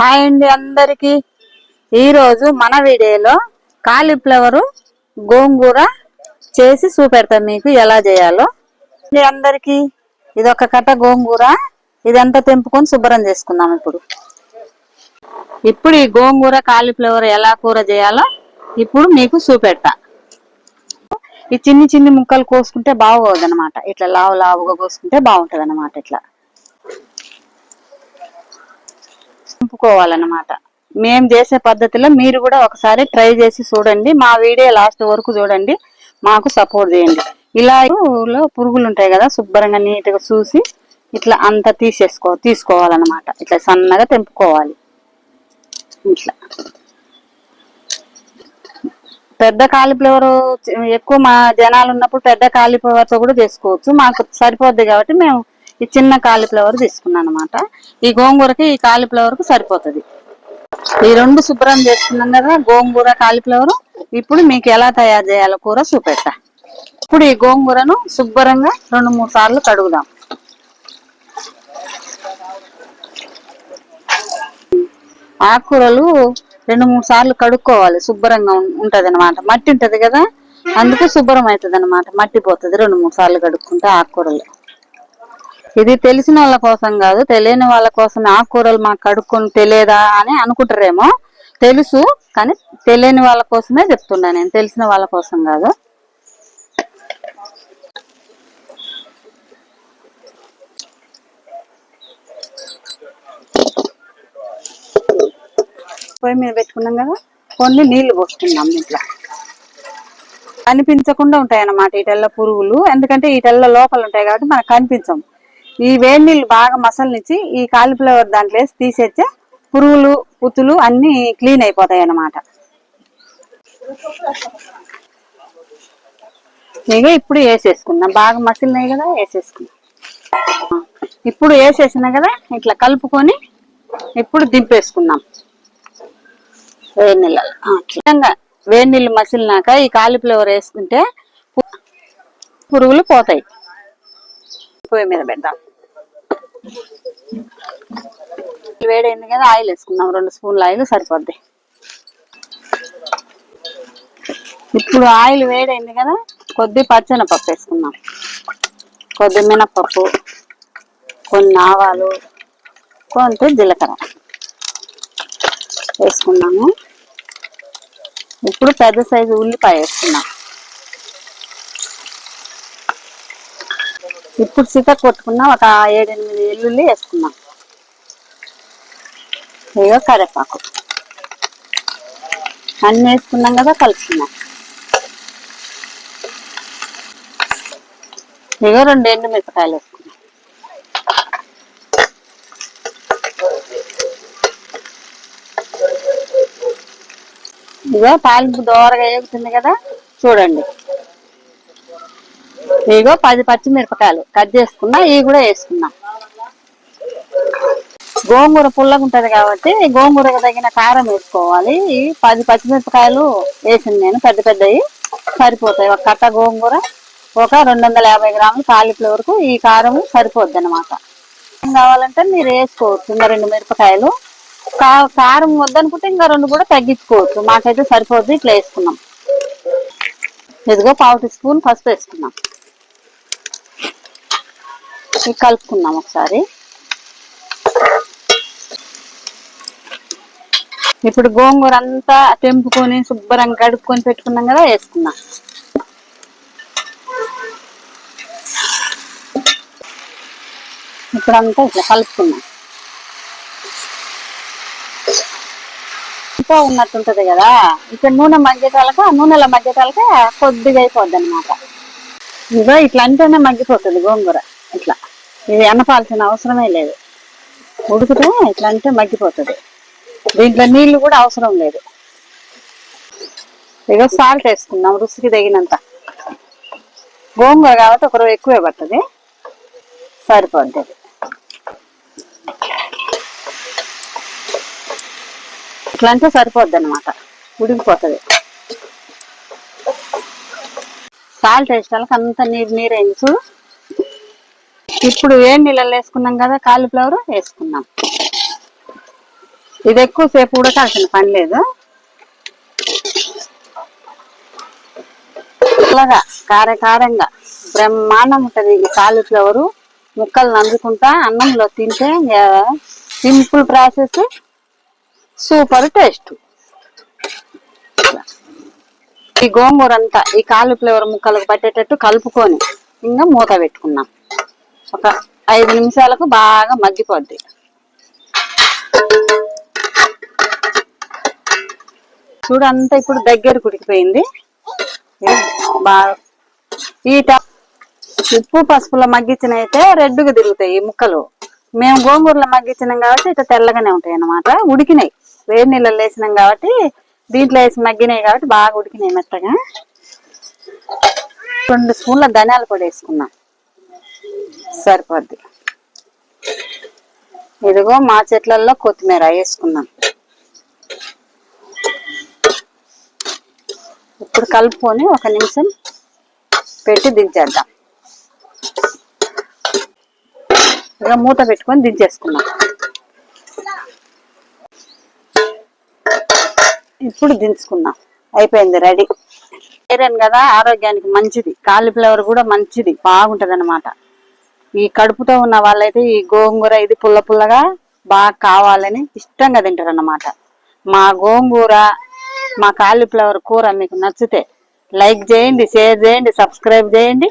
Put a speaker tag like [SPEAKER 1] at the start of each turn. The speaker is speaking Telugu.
[SPEAKER 1] హాయ్ అండి అందరికీ. ఈరోజు మన వీడియోలో కాలీఫ్లవర్ గోంగూర చేసి చూపెడతాం మీకు ఎలా చేయాలో. అందరికీ అందరికి ఇది ఒక కట్ట గోంగూర. ఇదంతా తెంపుకొని శుభ్రం చేసుకుందాం ఇప్పుడు. ఇప్పుడు ఈ గోంగూర కాలీఫ్లవర్ ఎలా కూర చేయాలో ఇప్పుడు మీకు చూపెడతా. ఈ చిన్ని చిన్ని ముక్కలు కోసుకుంటే బాగోదు అనమాట ఇట్లా లావు లావుగా కోసుకుంటే బాగుంటుంది అనమాట ఇట్లా. నింపుకోవాలన్నమాట. మేము చేసే పద్ధతిలో మీరు కూడా ఒకసారి ట్రై చేసి చూడండి. మా వీడియో లాస్ట్ వరకు చూడండి. మాకు సపోర్ట్ చేయండి. ఇలా పురుగులు ఉంటాయి కదా శుభ్రంగా నీట్గా చూసి ఇట్లా అంతా తీసేసుకో తీసుకోవాలన్నమాట. ఇట్లా సన్నగా తెంపుకోవాలి. ఇట్లా. పెద్ద కాలిఫ్లవర్ ఎక్కువ మా జనాలు ఉన్నప్పుడు పెద్ద కాలీఫ్లవర్తో కూడా చేసుకోవచ్చు. మాకు సరిపోద్ది కాబట్టి మేము ఈ చిన్న కాలీఫ్లవర్ తీసుకున్నాను అనమాట ఈ గోంగూరకి ఈ కాలీఫ్లవర్కు సరిపోతుంది. ఈ రెండు శుభ్రం చేసుకున్నాం కదా గోంగూర కాలీఫ్లవర్. ఇప్పుడు మీకు ఎలా తయారు చేయాలో కూర చూపెట్టా ఇప్పుడు ఈ గోంగూరను శుభ్రంగా రెండు మూడు సార్లు కడుగుదాం. ఆకుకూరలు రెండు మూడు సార్లు కడుక్కోవాలి శుభ్రంగా ఉంటది అనమాట మట్టి ఉంటది కదా అందుకు శుభ్రం అవుతుంది అనమాట మట్టి పోతుంది రెండు మూడు సార్లు కడుక్కుంటే ఆకుకూరలు. ఇది తెలిసిన వాళ్ళ కోసం కాదు తెలియని వాళ్ళ కోసం ఆకుకూరలు మాకు కడుక్కొని తెలియదా అని అనుకుంటారేమో. తెలుసు కానీ తెలియని వాళ్ళ కోసమే చెప్తున్నా నేను తెలిసిన వాళ్ళ కోసం కాదు. పొయ్యి మీద పెట్టుకున్నాం కదా కొన్ని నీళ్ళు పోస్తున్నాం ఇట్లా. కనిపించకుండా ఉంటాయి అన్నమాట ఈటెల్ల పురుగులు ఎందుకంటే ఈటెల్ల లోపల ఉంటాయి కాబట్టి మనకు కనిపించము ఈ వేడి నీళ్ళు బాగా మసలనిచ్చి ఈ కాలీఫ్లవర్ దాంట్లో వేసి తీసేస్తే పురుగులు పుతులు అన్ని క్లీన్ అయిపోతాయి అన్నమాట. ఇక ఇప్పుడు వేసేసుకుందాం. బాగా మసిలినాయి కదా వేసేసుకుందాం. ఇప్పుడు వేసేసిన కదా ఇట్లా కలుపుకొని ఇప్పుడు దింపేసుకుందాం. వేడి నీళ్ళలో. అట్లా వేడి నీళ్ళు మసిలినాక ఈ కాలీఫ్లవర్ వేసుకుంటే పురుగులు పోతాయి. పొయ్యి మీద పెడదాం. వేడైంది కదా ఆయిల్ వేసుకుందాం. రెండు స్పూన్ల ఆయిల్ సరిపోద్ది. ఇప్పుడు ఆయిల్ వేడైంది కదా కొద్ది పచ్చెనపప్పు వేసుకుందాం. కొద్ది మినపప్పు కొన్ని ఆవాలు కొంత జీలకర్ర వేసుకున్నాము ఇప్పుడు పెద్ద సైజు ఉల్లిపాయ వేసుకున్నాం ఇప్పుడు సీత కొట్టుకున్న ఒక ఏడెనిమిది ఎల్లుల్లి వేసుకున్నాం. ఇక కరివేపాకు. అన్ని వేసుకున్నాం కదా కలుపుకున్నాం. ఇగో రెండు ఎండు మిరపకాయలు వేసుకున్నాం. ఇగో తాలింపు దోరగా ఎగుతుంది కదా చూడండి. ఇగో పది పచ్చిమిరపకాయలు కట్ చేసుకున్నా ఇవి కూడా వేసుకున్నా. గోంగూర పుల్లగా ఉంటది కాబట్టి గోంగూరకు తగిన కారం వేసుకోవాలి. ఈ పది పచ్చిమిరపకాయలు వేసింది నేను పెద్ద పెద్దవి సరిపోతాయి. ఒక కట్ట గోంగూర ఒక రెండు వందల యాభై గ్రాములు కాలిఫ్లవర్కు ఈ కారం సరిపోద్ది అనమాట కావాలంటే మీరు వేసుకోవచ్చు ఇంకా రెండు మిరపకాయలు. కా- కారం వద్దనుకుంటే ఇంకా రెండు కూడా తగ్గించుకోవచ్చు. మాకైతే సరిపోద్ది ఇట్లా వేసుకున్నాం. ఇదిగో పావు టీ స్పూన్ పసుపు వేసుకున్నాం. ఇది కలుపుకుందాం ఒకసారి. ఇప్పుడు గోంగూర అంతా తెంపుకొని శుభ్రంగా కడుక్కొని పెట్టుకున్నాం కదా వేసుకున్నాం ఇప్పుడంతా ఇట్లా కలుపుకున్నాం ఇంకా ఉన్నట్టుంటది కదా ఇక్కడ నూనె మగ్గేటాలక నూనెల మగ్గేటాలక కొద్దిగా అయిపోద్ది అనమాట ఇదో ఇట్లా అంటేనే మగ్గిపోతుంది గోంగూర. ఇది ఎనపాల్సిన అవసరమే లేదు. ఉడికితే ఇట్లా అంటే మగ్గిపోతుంది. దీంట్లో నీళ్ళు కూడా అవసరం లేదు. ఇగో సాల్ట్ వేసుకుందాం రుచికి తగినంత. గోంగూర కాబట్టి ఒక రోజు ఎక్కువే పడుతుంది. సరిపోద్ది. ఇట్లా అంటే సరిపోద్ది అనమాట ఉడికిపోతుంది. సాల్ట్ వేసేటాలకు అంత నీరు నీరు వేయించు. ఇప్పుడు ఏం నీళ్ళలో వేసుకున్నాం కదా? కాలీఫ్లవర్ వేసుకున్నాం. ఇది ఎక్కువసేపు ఉడకాల్సిన పని లేదు. అలాగా కారకారంగా బ్రహ్మాండం ఉంటుంది ఈ కాలీఫ్లవర్. ముక్కలు నందుకుంటా అన్నంలో తింటే సింపుల్ ప్రాసెస్ సూపర్ టేస్ట్. ఈ గోంగూర అంతా ఈ కాలీఫ్లవర్ ముక్కలకు పట్టేటట్టు కలుపుకొని ఇంకా మూత పెట్టుకున్నాం. ఒక ఐదు నిమిషాలకు బాగా మగ్గిపోద్ది. చూడు అంతా ఇప్పుడు దగ్గర కుడికిపోయింది. బాగా ఈ ఉప్పు పసుపులో మగ్గించిన అయితే రెడ్గా తిరుగుతాయి ఈ ముక్కలు. మేము గోంగూరలో మగ్గించినాం కాబట్టి ఇట్లా తెల్లగానే ఉంటాయి అన్నమాట. ఉడికినాయి. వేడి నీళ్ళలో వేసినాం కాబట్టి దీంట్లో వేసి మగ్గినాయి కాబట్టి బాగా ఉడికినాయి మెత్తగా. రెండు స్పూన్ల ధనియాల పొడి వేసుకున్నాం. సరిపోద్ది. ఇదిగో మా చెట్లలో కొత్తిమీర వేసుకున్నాం. ఇప్పుడు కలుపుకొని ఒక నిమిషం పెట్టి దించేద్దాం. ఇక మూత పెట్టుకొని దించేసుకున్నాం. ఇప్పుడు దించుకున్నాం అయిపోయింది రెడీ. ఐరన్ కదా ఆరోగ్యానికి మంచిది. కాలీఫ్లవర్ కూడా మంచిది బాగుంటుంది అనమాట ఈ కడుపుతో ఉన్న వాళ్ళైతే ఈ గోంగూర ఇది పుల్ల పుల్లగా బాగా కావాలని ఇష్టంగా తింటారు అన్నమాట మా గోంగూర మా కాలీఫ్లవర్ కూర మీకు నచ్చితే లైక్ చేయండి షేర్ చేయండి సబ్స్క్రైబ్ చేయండి.